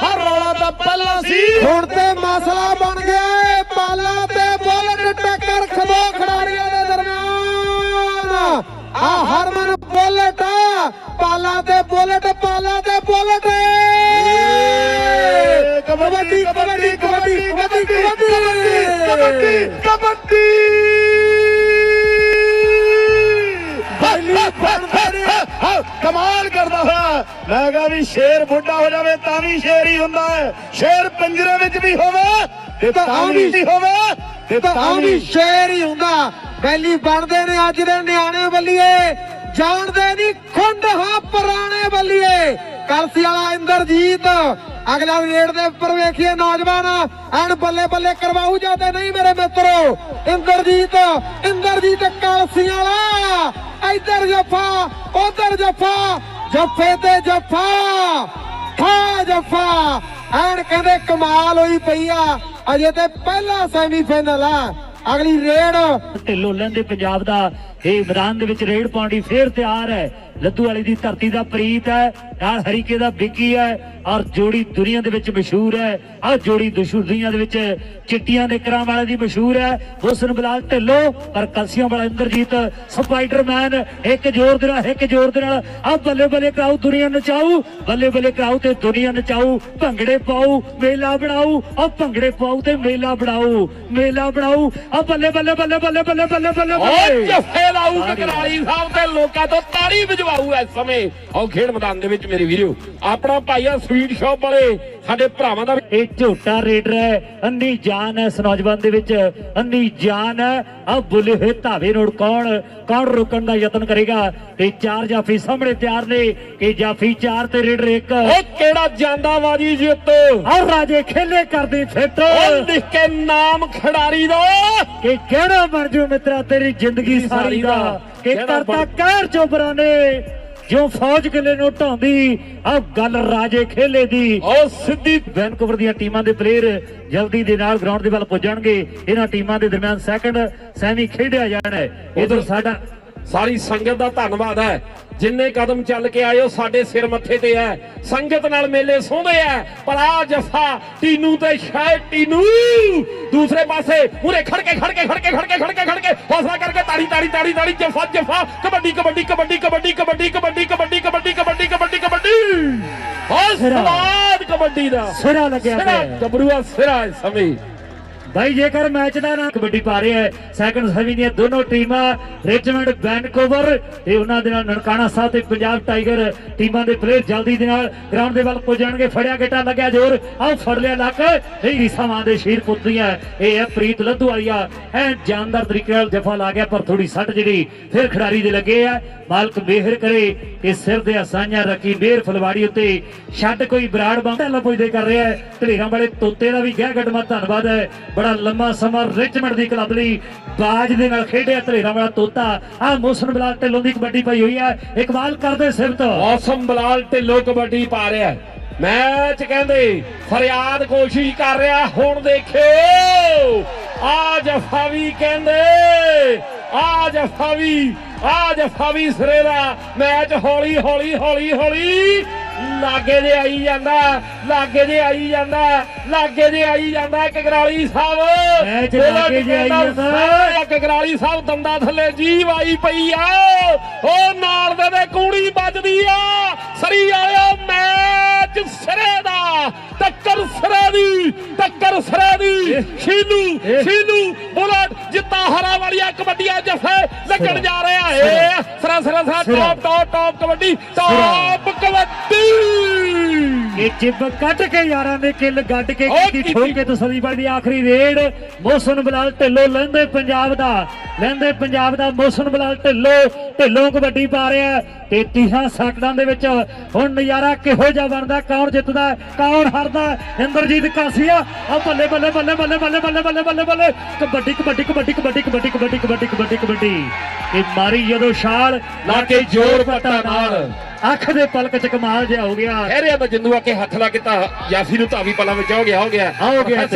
ਹਰ ਰੌਲਾ ਤਾਂ ਪਹਿਲਾਂ ਸੀ। ਹੁਣ ਤੇ ਮਸਲਾ ਬਣ ਗਿਆ ਏ ਪਾਲਾ ਤੇ ਬੁਲਟ ਟੱਕਰ ਖਦੋ ਖਿਡਾਰੀਆਂ ਦੇ ਦਰਮਿਆਨ। ਆ ਹਰਮਨ ਬੁਲਟ ਪਾਲਾ ਤੇ ਬੁਲਟ ਪਾਲਾ ਤੇ ਬੁਲਟ। ਕਬੱਡੀ ਕਬੱਡੀ ਕਬੱਡੀ ਕਬੱਡੀ ਕਬੱਡੀ ਕਬੱਡੀ ਪਹਿਲੀ ਹਾਂ, ਕਮਾਲ ਕਰਦਾ ਹੋਇਆ। ਮੈਂ ਕਹਾਂ ਵੀ ਸ਼ੇਰ ਬੁੱਢਾ ਹੋ ਜਾਵੇ ਤਾਂ ਵੀ ਸ਼ੇਰ ਹੀ ਹੁੰਦਾ ਹੈ। ਸ਼ੇਰ ਪਿੰਜਰੇ ਵਿੱਚ ਵੀ ਹੋਵੇ ਤੇ ਤਾਂ ਵੀ ਨਹੀਂ ਹੋਵੇ ਤੇ ਤਾਂ ਵੀ ਸ਼ੇਰ ਹੀ ਹੁੰਦਾ। ਬੈਲੀ ਬਣਦੇ ਨੇ ਅੱਜ ਦੇ ਨਿਆਣੇ ਬੱਲੀਏ। ਜਾਣਦੇ ਨਹੀਂ ਖੁੰਡ ਹਾਂ ਪੁਰਾਣੇ ਬੱਲੀਏ। ਕਲਸੀ ਵਾਲਾ ਇੰਦਰਜੀਤ ਅਗਲਾ ਰੇਡ ਦੇ ਉੱਪਰ ਵੇਖੀਏ ਨੌਜਵਾਨ। ਐਨ ਬੱਲੇ ਬੱਲੇ ਕਰਵਾਉ ਜਾਂਦੇ ਨਹੀਂ ਮੇਰੇ ਮਿੱਤਰੋ? ਇੰਦਰਜੀਤ ਇੰਦਰਜੀਤ ਕਲਸੀ ਵਾਲਾ। ਇੱਧਰ ਜੱਫਾ, ਉਧਰ ਜੱਫਾ, ਜੱਫੇ ਤੇ ਜੱਫਾ ਖਾ ਜੱਫਾ। ਐਨ ਕਹਿੰਦੇ ਕਮਾਲ ਹੋਈ ਪਈ ਆ, ਅਜੇ ਤੇ ਪਹਿਲਾ ਸੈਮੀਫਾਈਨਲ ਆ। ਅਗਲੀ ਰੇਡ। ਢਿੱਲੋਂ ਲਹਿੰਦੇ ਪੰਜਾਬ ਦਾ ਇਹ ਮੈਦਾਨ ਦੇ ਵਿੱਚ ਰੇਡ ਪਾਉਣ ਲਈ ਫੇਰ ਤਿਆਰ ਹੈ। ਲੱਦੂ ਵਾਲੀ ਦੀ ਧਰਤੀ ਦਾ ਪ੍ਰੀਤ ਹੈ, ਨਾਲ ਹਰੀਕੇ ਦਾ ਵਿੱਕੀ ਹੈ, ਔਰ ਜੋੜੀ ਦੁਨੀਆ ਦੇ ਵਿੱਚ ਮਸ਼ਹੂਰ ਹੈ। ਆਹ ਜੋੜੀ ਦੁਨੀਆ ਦੇ ਵਿੱਚ ਚਿੱਟੀਆਂ ਦੇ ਵਾਲੇ ਦੀ ਮਸ਼ਹੂਰ ਹੈ। ਹੁਸਨ ਬਲਾਲ ਢਿੱਲੋਂ, ਪਰ ਕਲਸੀਆਂ ਵਾਲਾ ਇੰਦਰਜੀਤ ਸਪਾਈਡਰਮੈਨ, ਇੱਕ ਜ਼ੋਰ ਦੇ ਨਾਲ, ਇੱਕ ਜ਼ੋਰ ਦੇ ਨਾਲ। ਆ ਬੱਲੇ ਬੱਲੇ ਕਰਾਉ ਦੁਨੀਆ ਨਚਾਉ ਬੱਲੇ ਬੱਲੇ ਕਰਾਉ ਤੇ ਦੁਨੀਆ ਨਚਾਉ ਭੰਗੜੇ ਪਾਉ ਮੇਲਾ ਬਣਾਉ ਆ ਭੰਗੜੇ ਪਾਉ ਤੇ ਮੇਲਾ ਬਣਾਉ ਮੇਲਾ ਬਣਾਉ ਆ ਬੱਲੇ ਬੱਲੇ ਬੱਲੇ ਬੱਲੇ ਬੱਲੇ ਬੱਲੇ ਬੱਲੇ ਉਹ ਜੱਫੇ ਲਾਊ ਕਕਰਾਲੀ ਸਾਹਿਬ ਤੇ ਲੋਕਾਂ ਤੋਂ ਤਾੜੀ ਵਜਵਾਊ ਇਸ ਸਮੇਂ। ਉਹ ਖੇਡ ਮੈਦਾਨ ਦੇ ਵਿੱਚ ਮੇਰੇ ਵੀਰੋ। ਆਪਣਾ ਭਾਈ ਆ ਸਵੀਟ ਸ਼ਾਪ ਵਾਲੇ। ਸਾਡੇ ਭਰਾਵਾਂ ਦਾ ਇਹ ਝੋਟਾ ਰੇਡਰ ਹੈ। ਅੰਨੀ ਜਾਨ ਹੈ ਇਸ ਨੌਜਵਾਨ ਦੇ ਵਿੱਚ। ਅੰਨੀ ਜਾਨ ਹੈ। ਆ ਬੁੱਲੇ ਹੋਏ ਧਾਵੇ ਨੋੜ ਕੌਣ ਕੌਣ ਰੁਕਣ ਦਾ ਯਤਨ ਕਰੇਗਾ? ਤੇ ਚਾਰ ਜਾਫੀ ਸਾਹਮਣੇ ਤਿਆਰ ਨੇ ਕਿ ਜਾਫੀ ਚਾਰ ਤੇ ਰੇਡਰ ਇੱਕ। ਉਹ ਕਿਹੜਾ ਜਾਂਦਾ ਬਾਜੀ ਜਿੱਤ ਆ ਰਾਜੇ ਖੇਲੇ ਕਰਦੀ ਫਿੱਟ। ਉਹ ਲਿਖ ਕੇ ਨਾਮ ਖਿਡਾਰੀ ਦਾ। ਕਿ ਕਿਹੜਾ ਬਣ ਜੂ ਮਿੱਤਰਾ ਤੇਰੀ ਜ਼ਿੰਦਗੀ ਸਾਰੀ ਦਾ? ਕਿ ਕਰਤਾ ਕਹਿਰ ਚੋਬਰਾਂ ਨੇ। ਜੋ ਫੌਜ ਕਿਲੇ ਨੂੰ ਢਾਉਂਦੀ ਆ ਗੱਲ ਰਾਜੇ ਖੇਲੇ ਦੀ। ਉਹ ਸਿੱਧੀ ਵੈਨਕੂਵਰ ਦੀਆਂ ਟੀਮਾਂ ਦੇ ਪਲੇਅਰ ਜਲਦੀ ਦੇ ਨਾਲ ਗਰਾਊਂਡ ਦੇ ਵੱਲ ਪੁੱਜਣਗੇ। ਇਹਨਾਂ ਟੀਮਾਂ ਦੇ ਦਰਮਿਆਨ ਸੈਕੰਡ ਸੈਮੀ ਖੇਡਿਆ ਜਾਣਾ ਹੈ। ਇਧਰ ਸਾਡਾ ਸਾਰੀ ਸੰਗਤ ਦਾ ਧੰਨਵਾਦ ਹੈ ਜਿੰਨੇ ਕਦਮ ਚੱਲ ਕੇ ਆਏ ਹੋ ਸਾਡੇ ਸਿਰ ਮੱਥੇ ਤੇ ਹੈ ਸੰਗਤ ਨਾਲ ਮੇਲੇ ਸੋਹਦੇ ਹੈ ਪਰ ਆ ਜਫਾ ਟੀਨੂ ਤੇ ਸ਼ਾਇਦ ਟੀਨੂ ਦੂਸਰੇ ਪਾਸੇ ਮੂਰੇ ਖੜ ਕੇ ਖੜ ਕੇ ਖੜ ਕੇ ਖੜ ਕੇ ਖੜ ਕੇ ਖੜ ਕੇ ਹੌਸਲਾ ਕਰਕੇ ਤਾੜੀ ਤਾੜੀ ਤਾੜੀ ਤਾੜੀ ਜਫਾ ਜਫਾ ਕਬੱਡੀ ਕਬੱਡੀ ਕਬੱਡੀ ਕਬੱਡੀ ਕਬੱਡੀ ਕਬੱਡੀ ਕਬੱਡੀ ਕਬੱਡੀ ਕਬੱਡੀ ਕਬੱਡੀ ਕਬੱਡੀ ਹੌਸਲਾ ਕਬੱਡੀ ਦਾ ਸਿਰਾ ਲੱਗਿਆ ਸਿਰਾ। ਗੱਭਰੂਆ ਸਿਰਾ ਸਮੇਂ ਭਾਈ ਜੇਕਰ ਮੈਚ ਦਾ ਨਾ ਕਬੱਡੀ ਪਾ ਰਿਹਾ ਹੈ ਸੈਕੰਡ ਸੈਮੀ ਦੀਆਂ ਦੋਨੋਂ ਟੀਮਾਂ ਰਿਚਮੰਡ ਵੈਨਕੂਵਰ ਤੇ ਉਹਨਾਂ ਦੇ ਨਾਲ ਨਨਕਾਣਾ ਸਾਹਿਬ ਤੇ ਪੰਜਾਬ ਟਾਈਗਰ ਟੀਮਾਂ ਦੇ ਪਲੇਅਰ ਜਲਦੀ ਦੇ ਨਾਲ ਗਰਾਊਂਡ ਦੇ ਵੱਲ ਪੁੱਜਣਗੇ ਫੜਿਆ ਗੇਟਾ ਲੱਗਿਆ ਜ਼ੋਰ। ਆਹ ਫੜ ਲਿਆ ਲੱਕ। ਇਹ ਰੀਸਾਵਾਂ ਦੇ ਸ਼ੀਰ ਪੁੱਤਰੀਆਂ ਇਹ ਹੈ ਪ੍ਰੀਤ ਲੱਧੂ ਵਾਲੀਆ। ਐ ਜਾਨਦਾਰ ਤਰੀਕੇ ਨਾਲ ਜਫਾ ਲਾ ਗਿਆ, ਪਰ ਥੋੜੀ ਸੱਟ ਜਿਹੜੀ ਫਿਰ ਖਿਡਾਰੀ ਦੇ ਲੱਗੇ ਆ। ਮਾਲਕ ਮਿਹਰ ਕਰੇ ਕਿ ਸਿਰ ਦੇ ਅਸਾਈਆਂ ਰੱਖੀ ਮੇਰ ਫਲਵਾੜੀ ਉੱਤੇ। ਛੱਡ ਕੋਈ ਬਰਾੜ ਬੰਦਾ। ਪੁੱਜਦੇ ਕਰ ਰਿਹਾ ਹੈ। ਢਲੇਰਾਂ ਵਾਲੇ ਤੋਤੇ ਦਾ ਵੀ ਗਹਿ ਗੱਡਮਾ। ਧੰਨਵਾਦ ਹੈ। ਬੜਾ ਲੰਮਾ ਸਮਾਂ ਰਿਚਮੰਡ ਦੀ ਕਲੱਬ ਲਈ ਬਾਜ ਦੇ ਨਾਲ ਖੇਡਿਆ ਢਲੇਰਾਂ ਵਾਲਾ ਤੋਤਾ। ਆ ਮੋਸਨ ਬਲਾਲ ਢਿੱਲੋਂ ਦੀ ਕਬੱਡੀ ਪਾਈ ਹੋਈ ਹੈ। ਇਕਬਾਲ ਕਰਦੇ ਸਿਫਤ ਮੌਸਮ ਬਲਾਲ ਢਿੱਲੋਂ ਕਬੱਡੀ ਪਾ ਰਿਹਾ ਹੈ। ਮੈਚ ਕਹਿੰਦੇ ਫਰਿਆਦ ਕੋਸ਼ਿਸ਼ ਕਰ ਰਿਹਾ, ਹੁਣ ਦੇਖਿਓ। ਆ ਜਫਾ ਵੀ ਕਹਿੰਦੇ ਆ ਜਫਾ ਵੀ ਆ ਜਫਾ ਵੀ ਸਿਰੇ ਦਾ ਮੈਚ ਹੌਲੀ ਹੌਲੀ ਹੌਲੀ ਹੌਲੀ ਲਾਗੇ ਦੇ ਆਈ ਜਾਂਦਾ ਲਾਗੇ ਦੇ ਆਈ ਜਾਂਦਾ ਲਾਗੇ ਦੇ ਆਈ ਜਾਂਦਾ ਕਗਰਾਲੀ ਸਾਹਿਬ। ਲਾਗੇ ਜਿਹੇ ਆਈ ਜਾਂਦਾ। ਕਗਰਾਲੀ ਸਾਹਿਬ ਦੰਦਾ ਥੱਲੇ ਜੀਵ ਆਈ ਪਈ ਆ। ਉਹ ਨਾਲ ਦੇ ਦੇ ਕੂਣੀ ਵੱਜਦੀ ਆ। ਸਰੀ ਵਾਲਿਆ ਮੈਚ ਦਾ ਸਿਰੇ ਦੀ ਟੱਕਰ ਸਿਰੇ ਦੀ। ਸ਼ੀਨੂ ਸ਼ੀਨੂ ਬੁਲਟ ਜਿੱਤਾ ਹਰਾ ਵਾਲੀਆ ਕਬੱਡੀਆਂ ਜਫੇ ਲੱਗਣ ਜਾ ਰਿਹਾ ਏ। ਸਰਾ। ਸਰਾ ਸਰਾ ਸਿਰਾ। Top top top kabaddi top kabaddi. ਇਹ ਚਿੱਬ ਕੱਟ ਕੇ ਯਾਰਾਂ ਦੇ ਕਿੱਲ ਗੱਡ ਕੇ ਕੀਤੀ। ਠੋਕ ਕੇ ਤਸਲੀ ਦੀ ਆਖਰੀ ਰੇਡ ਮੋਸਨ ਬਲਾਲ ਢਿੱਲੋਂ ਲੈਂਦੇ ਪੰਜਾਬ ਦਾ ਲੈਂਦੇ ਪੰਜਾਬ ਦਾ ਮੋਸਨ ਬਲਾਲ ਢਿੱਲੋਂ ਢਿੱਲੋਂ ਕਬੱਡੀ ਪਾ ਰਿਹਾ ਤੇ 30 ਸੈਕੰਡਾਂ ਦੇ ਵਿੱਚ ਹੁਣ ਨਜ਼ਾਰਾ ਕਿਹੋ ਜਿਹਾ ਬਣਦਾ ਕੌਣ ਜਿੱਤਦਾ ਕੌਣ ਹਾਰਦਾ? ਇੰਦਰਜੀਤ ਕਾਸੀਆ ਆ ਬੱਲੇ ਬੱਲੇ ਬੱਲੇ ਬੱਲੇ ਬੱਲੇ ਬੱਲੇ ਬੱਲੇ ਬੱਲੇ ਬੱਲੇ ਕਬੱਡੀ ਕਬੱਡੀ ਕਬੱਡੀ ਕਬੱਡੀ ਕਬੱਡੀ ਕਬੱਡੀ ਕਬੱਡੀ ਕਬੱਡੀ ਕਬੱਡੀ ਇਹ ਮਾਰੀ ਜਦੋਂ ਛਾਲ ਲਾ ਕੇ ਜ਼ੋਰ ਪੱਟਾ ਨਾਲ। ਅੱਖ ਦੇ ਪਲਕ ਚ ਕਮਾਲ ਜਿਹਾ ਹੋ ਗਿਆ। ਕਹਿ ਰਿਹਾ ਤਾਂ ਜਿੰਦੂ ਆ ਕੇ ਹੱਥ ਲਾ ਕੇ ਤਾਂ ਯਾਸੀ ਨੂੰ ਧਾਵੀ ਪਲਾਂ ਵਿੱਚ ਹੋ ਗਿਆ। ਹੋ ਗਿਆ ਹੋ ਗਿਆ